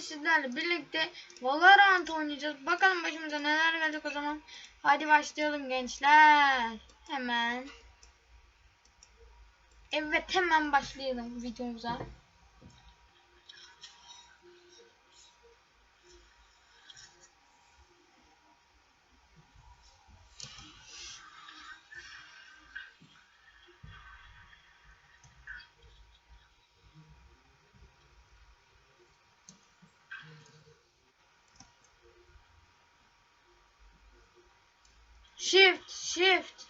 sizlerle birlikte Valorant oynayacağız. Bakalım başımıza neler gelecek o zaman. Hadi başlayalım gençler. Hemen. Evet hemen başlayalım videomuza. Shift, shift.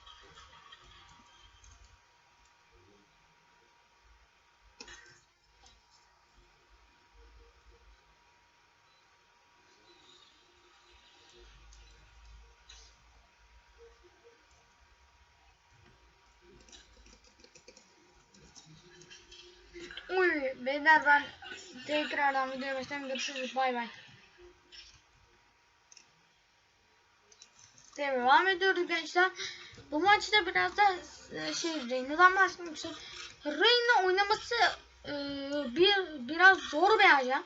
Uy, beyler ben tekrardan videoya başlayalım. Görüşürüz. Bay bay. Devam ediyoruz gençler. Bu maçta biraz da e, şey Reyna'dan bahsetmek istiyorum. Reyna oynaması e, bir biraz zor bir ajan.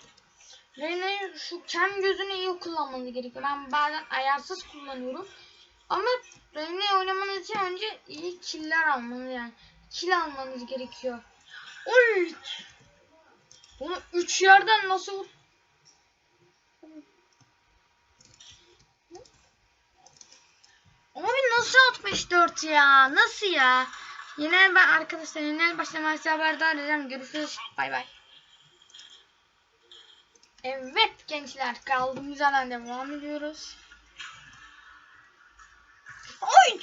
Reyna'yı şu kem gözünü iyi kullanmanız gerekiyor. Ben bazen ayarsız kullanıyorum. Ama Reyna'yı oynamanız için önce iyi killer almanız yani. Kill almanız gerekiyor. Oy! Bunu 3 yerden nasıl Abi nasıl 64 ya? Nasıl ya? Yine ben arkadaşlar yine başlamayı haberdar edeceğim. Görüşürüz. Bay bay. Evet gençler kaldığımız yerden devam ediyoruz. Oy!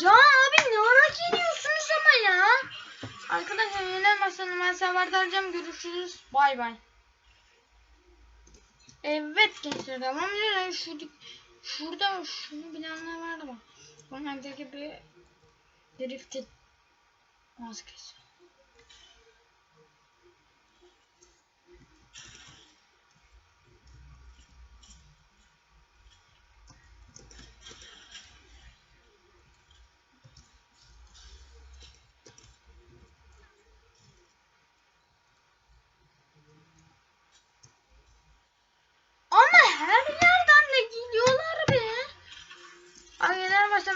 Ya abi ne ara geliyorsunuz ama ya? Arkadaşlar masanın ben haberdar edeceğim. Görüşürüz. Bay bay. Evet gençler devam ediyoruz. Şurada, şurada şunu bilenler vardı bak. Evdeki bir drifted maskesi. Ama her yerden de geliyorlar be. Aynen başta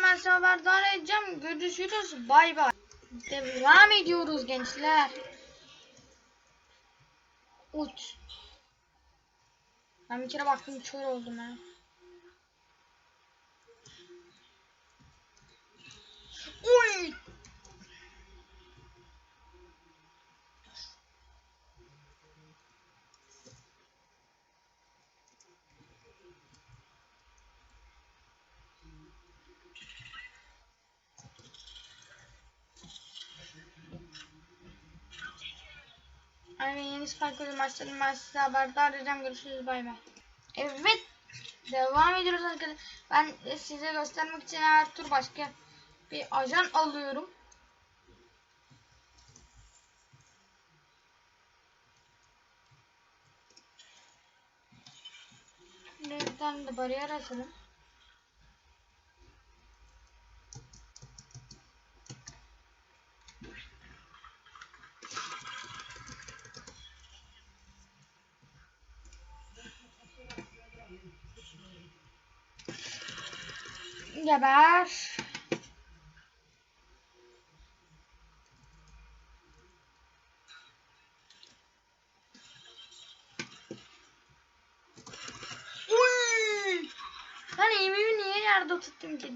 haberdar edeceğim. Görüşürüz. Bay bay. Devam ediyoruz gençler. Uç. Ben bir kere baktım kör oldum ha. Uy! Spike bölüm başladım. Ben size haberdar edeceğim. Görüşürüz. Bay bay. Evet. Devam ediyoruz arkadaşlar. Ben size göstermek için her tur başka bir ajan alıyorum. Bir tane de bariyer atalım. Geber. Uy! Ben evimi niye yerde tuttum ki?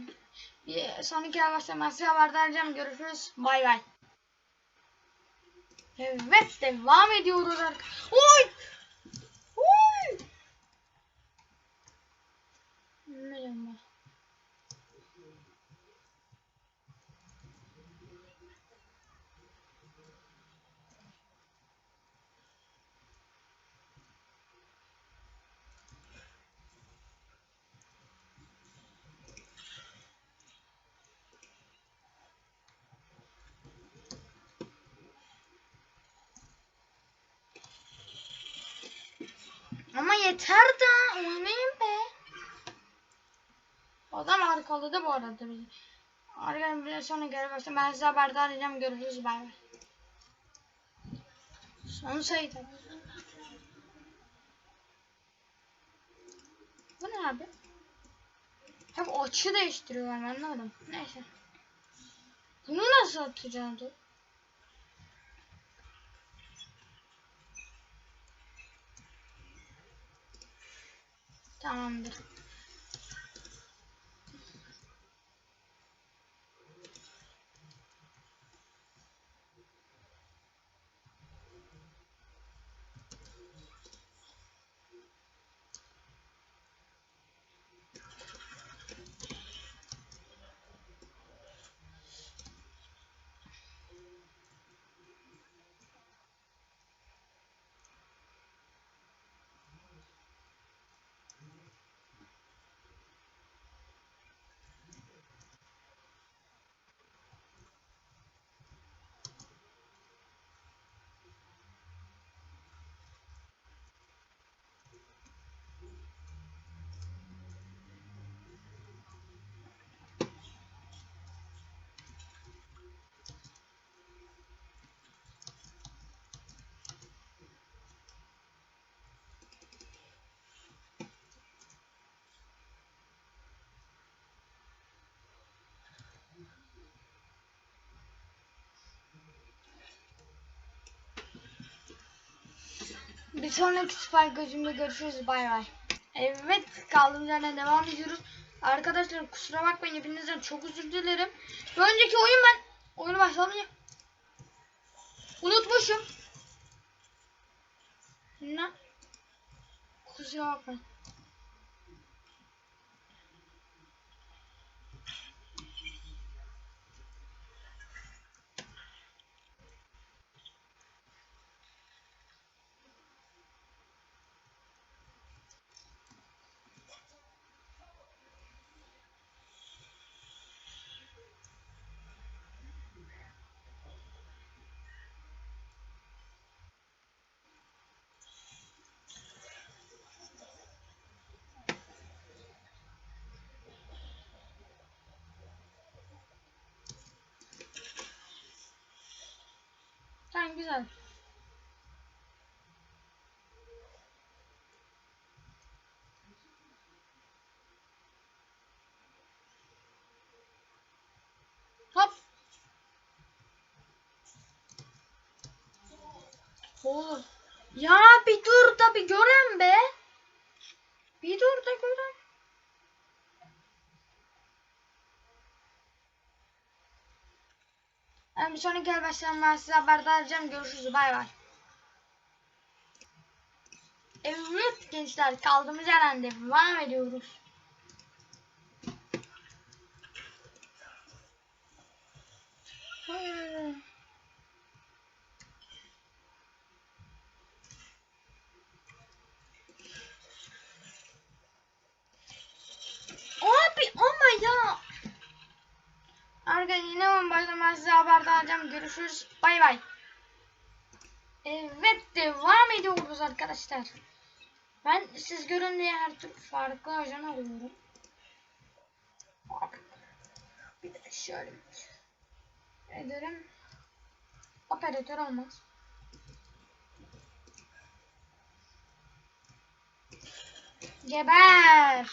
Bir sonraki başlaması haberdar edeceğim. Görüşürüz. Bay bay. Evet devam ediyoruz arkadaşlar. Oy! Ama yeter da oynayın be. Adam arkaladı bu arada bizi. Arkadaşlar bir sonra geri. Ben size haberdar edeceğim. Görüşürüz. Bay. Son sayı. Bu ne abi? Hep açı değiştiriyorlar ben anlamadım. Neyse. Bunu nasıl atacağım Tamamdır. Bir sonraki süper gözümde görüşürüz. Bay bay. Evet kaldığımız yerden devam ediyoruz. Arkadaşlar kusura bakmayın hepinizden çok özür dilerim. Bir önceki oyun ben oyunu başlamayı unutmuşum. Ne? Kusura bakmayın. Tamam güzel. Hop. Oğlum. Ya bir dur da bir gören be. Bir dur da gören. Yani bir sonraki başlayalım. Ben size haberdar edeceğim. Görüşürüz. Bay bay. Evet gençler kaldığımız yerden devam ediyoruz. Hmm. Abi ama ya. Arkadaşlar yine ben başlamaz size haberdar edeceğim. Görüşürüz. Bay bay. Evet devam ediyoruz arkadaşlar. Ben siz görün diye her türlü farklı ajan alıyorum. Bir de şöyle ederim. Operatör olmaz. Geber.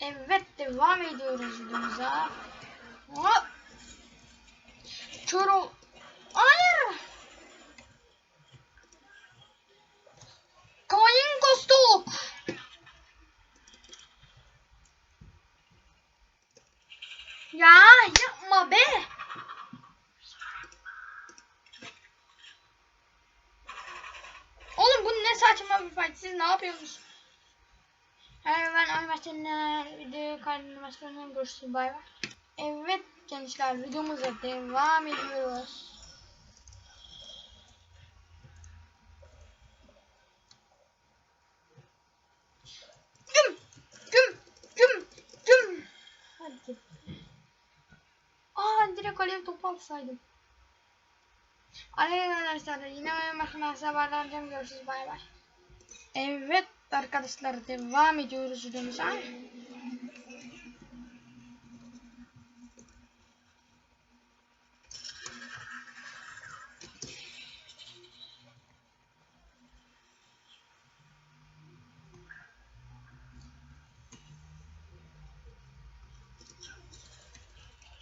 Evet devam ediyoruz videomuza. Hop. Kör. Hayır. Kayın kostuk. Ya yapma be. Oğlum bu ne saçma bir fight. Siz ne yapıyorsunuz? Ben animasyonla video kaydını görüşürüz. Bay bay. Evet gençler videomuza devam ediyoruz. Güm güm güm güm. Hadi. Aa direkt alev topu alsaydım. Alev arkadaşlar yine oyun makinesi haberlerden görüşürüz. Bay bay. Evet arkadaşlar devam ediyoruz videomuza.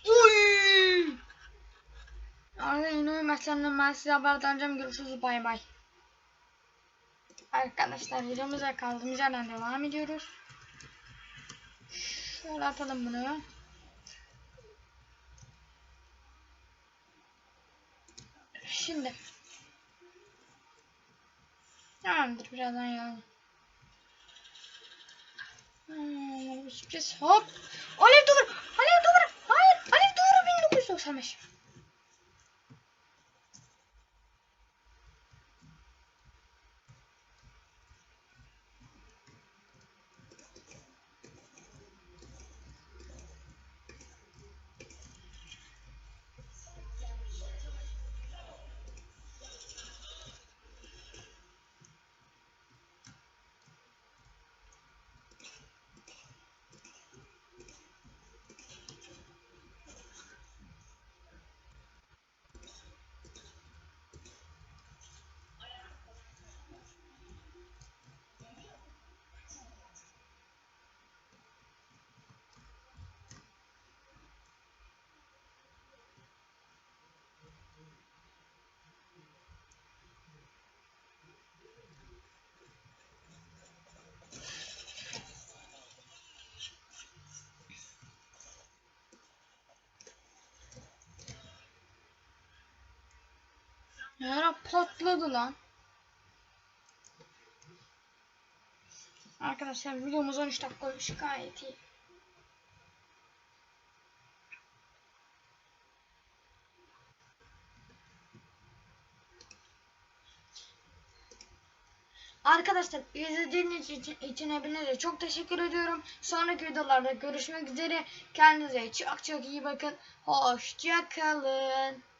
Uy! Arada yine oyun maçlarından ben size edeceğim. Görüşürüz. Bay bay. Arkadaşlar videomuza kaldığımız yerden devam ediyoruz. Şöyle atalım bunu. Şimdi. Tamamdır birazdan yalan. Hmm, sürpriz hop. Alev duvar. Alev duvar. Hayır. Alev duvarı 1995. Yara patladı lan. Arkadaşlar videomuz 13 dakika olmuş gayet iyi. Arkadaşlar izlediğiniz için, için hepinize çok teşekkür ediyorum. Sonraki videolarda görüşmek üzere. Kendinize çok çok iyi bakın. Hoşça kalın.